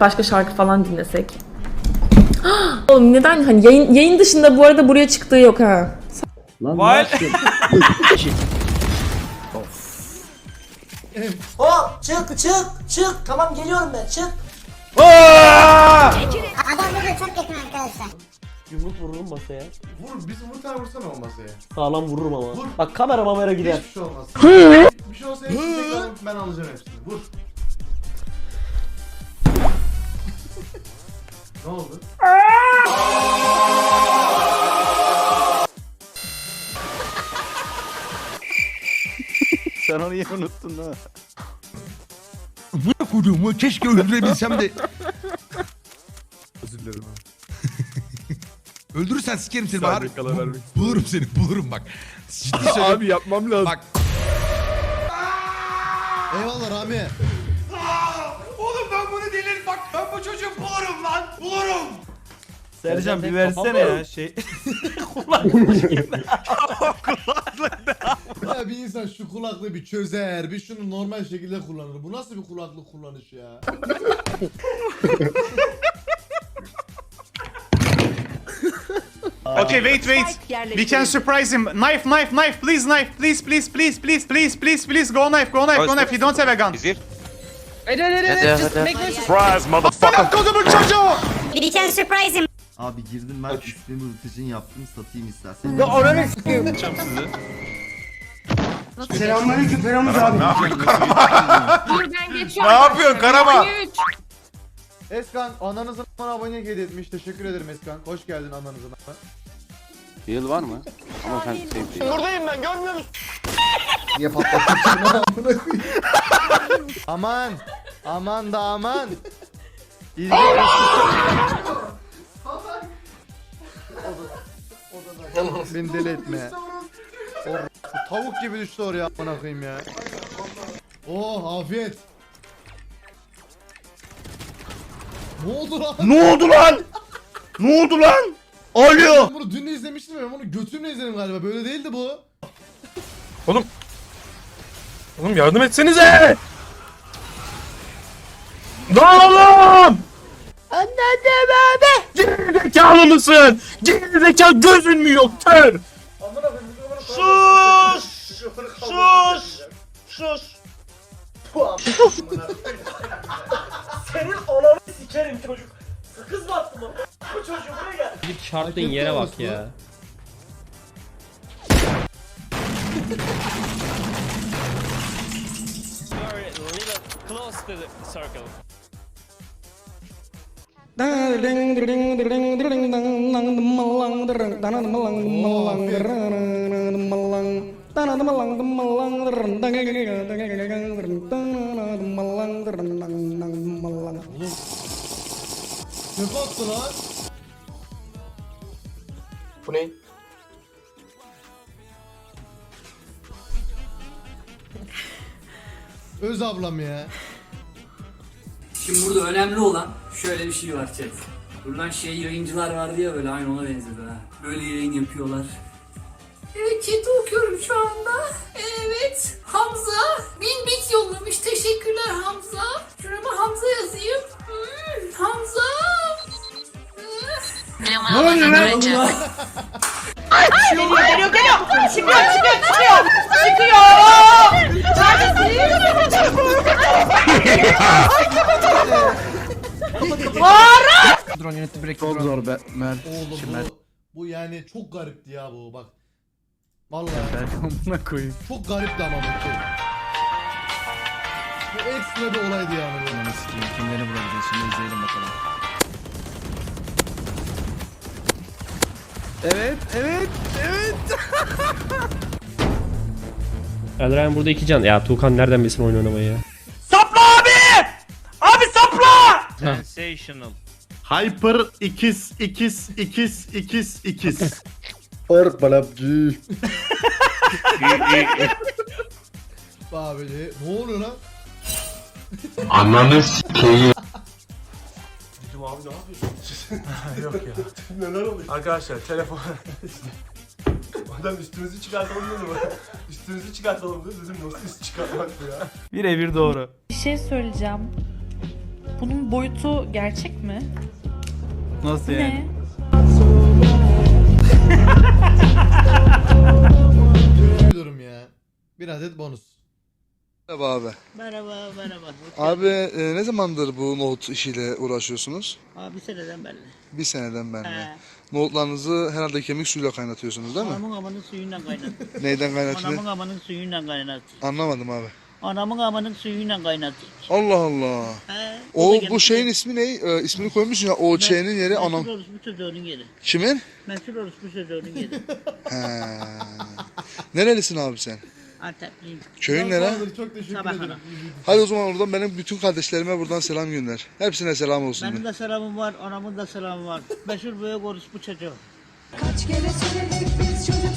başka şarkı falan dinlesek. Oğlum neden hani yayın, yayın dışında bu arada buraya çıktığı yok ha. Vay. Hop çık çık çık. Tamam geliyorum ben çık. Aa! Adam burada çok yakın arkadaşlar. Yumruk vururum masaya. Vur, biz vur tane vursana o masaya. Sağlam vururum ama. Vur. Bak kamera mamera gider. Hiçbir şey olmaz. bir şey olsa hepsini tekrar ben alacağım hepsini. Vur. Ne oldu? Sen onu iyi unuttun ha. Buna koyduğumu keşke öldürebilsem de. Özür dilerim abi. Öldürürsen sikerim seni. Saniye Bahar. kala Bu- vermek Bulurum seni bulurum bak. Ciddi söylüyorum. abi yapmam lazım. Bak. Eyvallah Rami. Ben bu çocuğu bulurum lan. Bulurum. Sercan bir versene ya şey. Ya bir insan şu kulaklığı bir çözer, bir şunu normal şekilde kullanır. Bu nasıl bir kulaklık kullanışı ya? Okay, wait, wait. We can surprise him. Knife, knife, knife. Please, knife. Please, please, please, please, please, please, please. Go knife, go knife, go knife. He don't have a gun. Surprise motherfucker. Kodumun çocuğu. We can surprise him. Abi girdim ben üstüne rutin yaptım satayım istersen. Ne yapıyorsun Karama? Eskan ananızın bana abone hediye etmiş. Teşekkür ederim Eskan. Hoş geldin ananızın. Yıl var mı? Ama sen sevdiğin. Niye patlattın? aman. Aman da aman. Beni deli etme. O tavuk gibi düştü oraya amına koyayım ya. Oh afiyet. Ne oldu lan? Ne oldu lan? Ne oldu lan? Alo. Ben bunu dün de izlemiştim ya. Ben bunu götümle izledim galiba. Böyle değildi bu. Oğlum yardım etsenize. Lan oğlum! Anladım abi. Gerizekalı mısın? Gerizekalı gözün mü yok kör? Sus! Sus! Sus! Senin ananı sikerim çocuk. Sakız mı attın lan? Bu çocuğu buraya gel. Git çarptığın yere bak ya. Çöpe attı lan. Bu ne? Öz ablam ya. Şimdi burada önemli olan şöyle bir şey var chat. Buradan şey yayıncılar vardı ya böyle aynı ona benzedi ha. Böyle yayın yapıyorlar. Evet chat'i okuyorum şu anda. Evet. Hamza bin bit yollamış. Teşekkürler Hamza. Şurama Hamza yazayım. Hmm, Hamza. Ne oluyor lan? Çok zor be Mert. Oğlum Şimdi bu, bu yani çok garipti ya bu bak. Vallahi ben amına koyayım. çok garipti ama bu şey. Bu ekstra bir olaydı yani. bu. Ananı sikeyim. Kimleri vurabiliriz şimdi izleyelim bakalım. Evet, evet, evet. Elren burada iki can. Ya Tuğkan nereden bilsin oyun oynamayı ya? Sapla abi! Abi sapla! Sensational. Hyper ikiz ikiz ikiz ikiz ikiz. Fark balapçı. Abi ne oluyor lan? Dedim abi ne yapıyorsun? Yok ya. Neler oluyor? Arkadaşlar telefon... Adam üstümüzü çıkartalım dedi bana. Üstümüzü çıkartalım dedi. Dedim nasıl üst çıkartmak bu ya? Birebir doğru. Bir şey söyleyeceğim. Bunun boyutu gerçek mi? Nasıl yani? Bir durum ya. Bir adet bonus. Merhaba abi. Merhaba merhaba. Abi e, ne zamandır bu nohut işiyle uğraşıyorsunuz? Abi bir seneden belli. Bir seneden beri. Nohutlarınızı herhalde kemik suyuyla kaynatıyorsunuz değil mi? Anamın amanın suyuyla kaynat. Neyden kaynatıyor? Anamın amanın suyuyla kaynat. Anlamadım abi. Anamın amanın suyuyla kaynat. Allah Allah. He. O da bu şeyin ismi ne? Ee, ismini koymuşsun ya. O şeyinin yeri anam. Meşhur orospu çocuğunun yeri. Kimin? Meşhur orospu çocuğunun yeri. He. Nerelisin abi sen? Antepliyim. Köyün nere? Çok teşekkür Sabah ederim. Hadi o zaman oradan benim bütün kardeşlerime buradan selam gönder. Hepsine selam olsun. Benim de. de selamım var, anamın da selamı var. Meşhur büyük orospu çocuğu. Kaç kere söyledik biz çocuk